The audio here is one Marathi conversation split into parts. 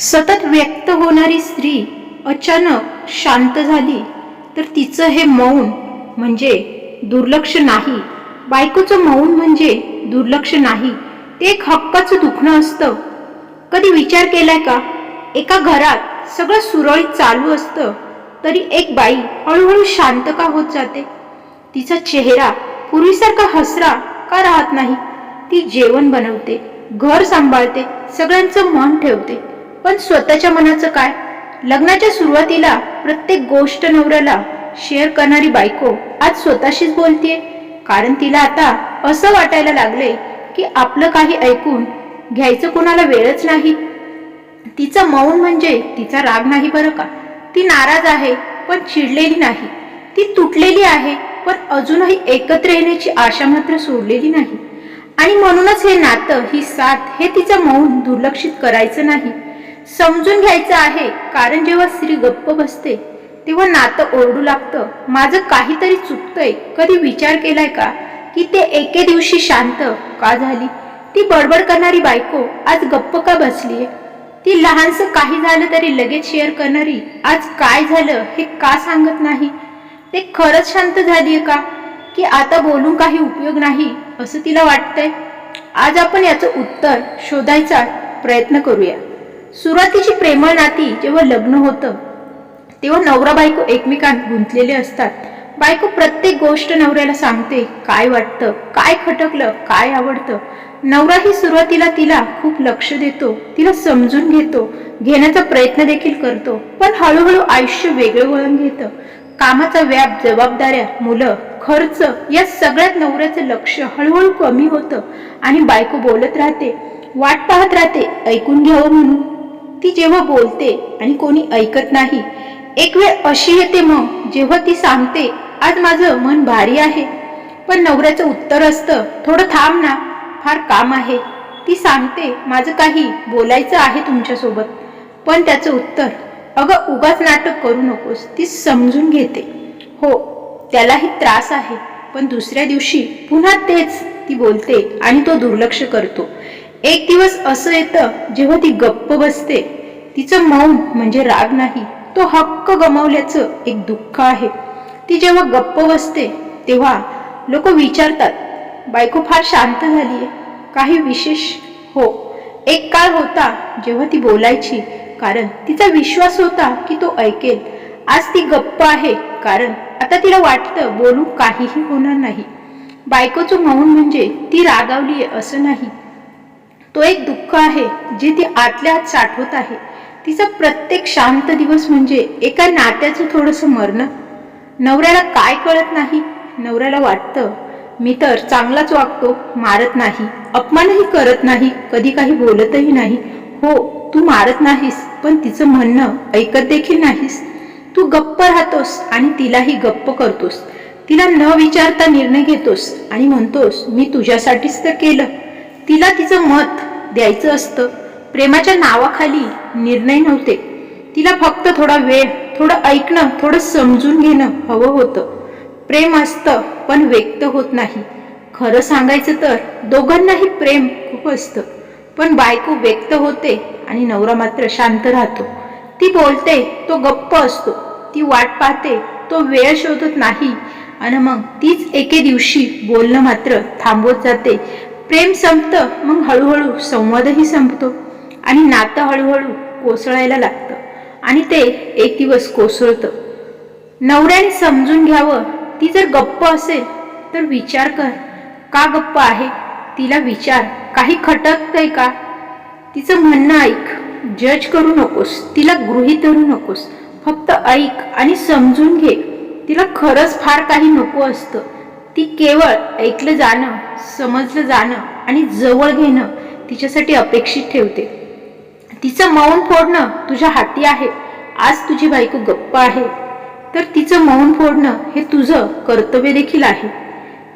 सतत व्यक्त होणारी स्त्री अचानक शांत झाली. तर तिचं हे मौन म्हणजे दुर्लक्ष नाही. बायकोचं मौन म्हणजे दुर्लक्ष नाही. ते एक हक्काचं दुखणं असतं. कधी विचार केलाय का? एका घरात सगळं सुरळीत चालू असतं. तरी एक बाई हळूहळू शांत का होत जाते? तिचा चेहरा पूर्वीसारखा हसरा का राहत नाही? ती जेवण बनवते घर सांभाळते सगळ्यांचं मन ठेवते. पण स्वतःच्या मनाचं काय? लग्नाच्या सुरुवातीला प्रत्येक गोष्ट नवऱ्याला शेअर करणारी बायको आज स्वतःशीच बोलतेय. कारण तिला आता असं वाटायला लागले की आपलं काही ऐकून घ्यायचं कोणाला वेळच नाही. तिचं मौन म्हणजे तिचा राग नाही बरं का? ती नाराज आहे पण चिडलेली नाही. ती तुटलेली आहे पण अजूनही एकत्र येण्याची आशा मात्र सोडलेली नाही. आणि म्हणूनच हे नातं ही साथ हे तिचं मौन दुर्लक्षित करायचं नाही. समजून घ्यायचं आहे. कारण जेव्हा स्त्री गप्प बसते तेव्हा नातं ओरडू लागतं. माझं काहीतरी चुकतंय. कधी विचार केलाय का? की ते एके दिवशी शांत. का झाली? ती बडबड करणारी बायको आज गप्प का बसलीये? ती लहानसं काही झालं तरी लगेच शेअर करणारी आज काय झालं हे का सांगत नाही? ते खरंच शांत झालीये का? की आता बोलून काही उपयोग नाही असं तिला वाटतंय? आज आपण याचं उत्तर शोधायचा प्रयत्न करूया. सुरुवातीची प्रेमळ नाती जेव्हा लग्न होतं तेव्हा नवरा बायको एकमेकांत गुंतलेले असतात. बायको प्रत्येक गोष्ट नवऱ्याला सांगते काय वाटतं काय खटकलं काय आवडतं. नवरा ही सुरुवातीला तिला खूप लक्ष देतो तिला समजून घेतो घेण्याचा प्रयत्न देखील करतो पण हळूहळू आयुष्य वेगळं वळण घेतं. कामाचा व्याप जबाबदाऱ्या मुलं खर्च या सगळ्यात नवऱ्याचं लक्ष हळूहळू कमी होतं आणि बायको बोलत राहते वाट पाहत राहते ऐकून घ्यावं म्हणून. ती जेव्हा बोलते आणि कोणी ऐकत नाही एक वेळ अशी येते मग जेव्हा ती सांगते आज माझं मन भारी आहे. पण नवऱ्याचं उत्तर असतं थोडं थांब ना फार काम आहे. ती सांगते माझं काही बोलायचं आहे तुमच्यासोबत. पण त्याचं उत्तर अगं उगाच नाटक करू नकोस. ती समजून घेते हो त्यालाही त्रास आहे. पण दुसऱ्या दिवशी पुन्हा तेच ती बोलते आणि तो दुर्लक्ष करतो. एक दिवस असं येतं जेव्हा ती गप्प बसते. तिचं मौन म्हणजे राग नाही तो हक्क गमावल्याचं एक दुःख आहे. ती जेव्हा गप्प बसते तेव्हा लोक विचारतात बायको फार शांत झालीये काही विशेष? हो. एक काळ होता जेव्हा ती बोलायची कारण तिचा विश्वास होता की तो ऐकेल. आज ती गप्प आहे कारण आता तिला वाटतं बोलू काहीही होणार नाही. बायकोचं मौन म्हणजे ती रागावली आहे असं नाही. तो एक दुःख आहे जे ती आतल्या आत साठवत आहे. तिचा प्रत्येक शांत दिवस म्हणजे एका नात्याचं थोडंसं मरणं. नवऱ्याला काय कळत नाही? नवऱ्याला वाटतं मी तर चांगलाच वागतो मारत नाही अपमानही करत नाही कधी काही बोलतही नाही. हो तू मारत नाहीस पण तिचं म्हणणं ऐकत देखील नाहीस. तू गप्प राहतोस आणि तिलाही गप्प करतोस. तिला न विचारता निर्णय घेतोस आणि म्हणतोस मी तुझ्यासाठीच तर केलं. तिला तिचं मत द्यायचं असतं. प्रेमाच्या नावाखाली निर्णय नव्हते. तिला फक्त थोडा वेळ थोडं ऐकणं थोडं समजून घेणं हवं होतं. प्रेम असतं पण व्यक्त होत नाही. खरं सांगायचं तर दोघांनाही प्रेम खूप असतं. पण बायको व्यक्त होते आणि नवरा मात्र शांत राहतो. ती बोलते तो गप्प असतो. ती वाट पाहते तो वेळ शोधत नाही. आणि मग तीच एके दिवशी बोलणं मात्र थांबवत जाते. प्रेम संपतं मग हळूहळू संवादही संपतो. आणि नातं हळूहळू कोसळायला लागतं. आणि ते एक दिवस कोसळतं. नवऱ्याने समजून घ्यावं ती जर गप्प असेल तर विचार कर. का गप्प आहे? तिला विचार. काही खटकतंय का? तिचं म्हणणं ऐक. जज करू नकोस. तिला गृहीत धरू नकोस. फक्त ऐक आणि समजून घे. तिला खरंच फार काही नको असतं. ती केवळ ऐकलं जाणं समजलं जाणं आणि जवळ घेणं तिच्यासाठी अपेक्षित ठेवते. तिचं मौन फोडणं तुझ्या हाती आहे. आज तुझी बायको गप्प आहे. तर तिचं मौन फोडणं हे तुझं कर्तव्य देखील आहे.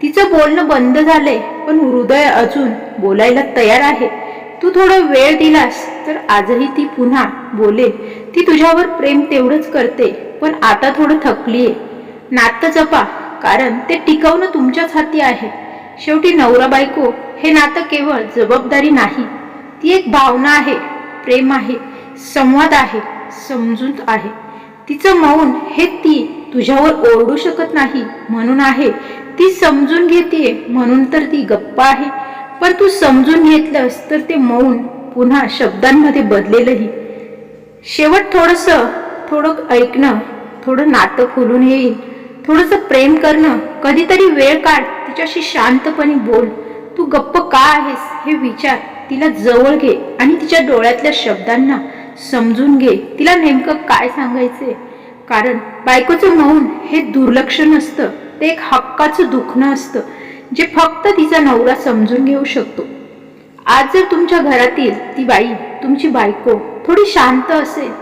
तिचं बोलणं बंद झालंय पण हृदय अजून बोलायला तयार आहे. तू थोडं वेळ दिलास तर आजही ती पुन्हा बोलेल. ती तुझ्यावर प्रेम तेवढंच करते पण आता थोडं थकलीये. नातं जपा कारण ते टिकवणं तुमच्याच हाती आहे. शेवटी नवरा बायको हे नातं केवळ जबाबदारी नाही. ती एक भावना आहे प्रेम आहे संवाद आहे समजूत आहे. तिचं मौन हे ती तुझ्यावर ओरडू शकत नाही म्हणून आहे. ती समजून घेते म्हणून तर ती गप्प आहे. पण तू समजून घेतलंस तर ते मौन पुन्हा शब्दांमध्ये बदलेलही. शेवट थोडंसं थोडं ऐकणं थोडं नातं खुलून येईल. थोडंसं प्रेम करणं कधीतरी वेळ काढ. तिच्याशी शांतपणे बोल. तू गप्प का आहेस हे विचार. तिला जवळ घे आणि तिच्या डोळ्यातल्या शब्दांना समजून घे. तिला नेमकं काय सांगायचे कारण बायकोचं मौन हे दुर्लक्ष नसतं. ते एक हक्काचं दुखणं असतं जे फक्त तिचा नवरा समजून घेऊ शकतो. आज जर तुमच्या घरातील ती बाई तुमची बायको थोडी शांत असेल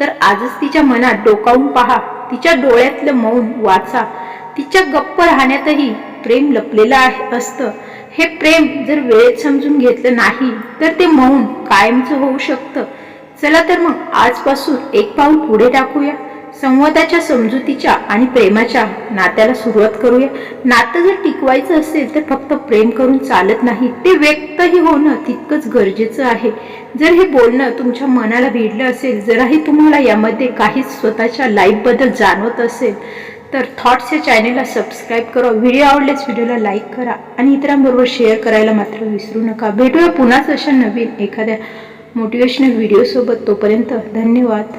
तर आजच तिच्या मनात डोकावून पहा. तिच्या डोळ्यातलं मौन वाचा. तिच्या गप्प राहण्यातही प्रेम लपलेलं आहे असतं. हे प्रेम जर वेळेत समजून घेतलं नाही तर ते मौन कायमचं होऊ शकतं. चला तर मग आजपासून एक पाऊल पुढे टाकूया. संवादाच्या समजुतीच्या आणि प्रेमाच्या नात्याला सुरुवात करूया. नातं जर टिकवायचं असेल तर फक्त प्रेम करून चालत नाही. ते व्यक्तही होणं तितकंच गरजेचं आहे. जर हे बोलणं तुमच्या मनाला भिडलं असेल जराही तुम्हाला यामध्ये काहीच स्वतःच्या लाईफबद्दल जाणवत असेल तर थॉट्स या चॅनेलला सबस्क्राईब करा. व्हिडिओ आवडल्यास व्हिडिओला लाईक करा आणि इतरांबरोबर शेअर करायला मात्र विसरू नका. भेटूया पुन्हाच अशा नवीन एखाद्या मोटिवेशनल व्हिडिओसोबत तोपर्यंत धन्यवाद.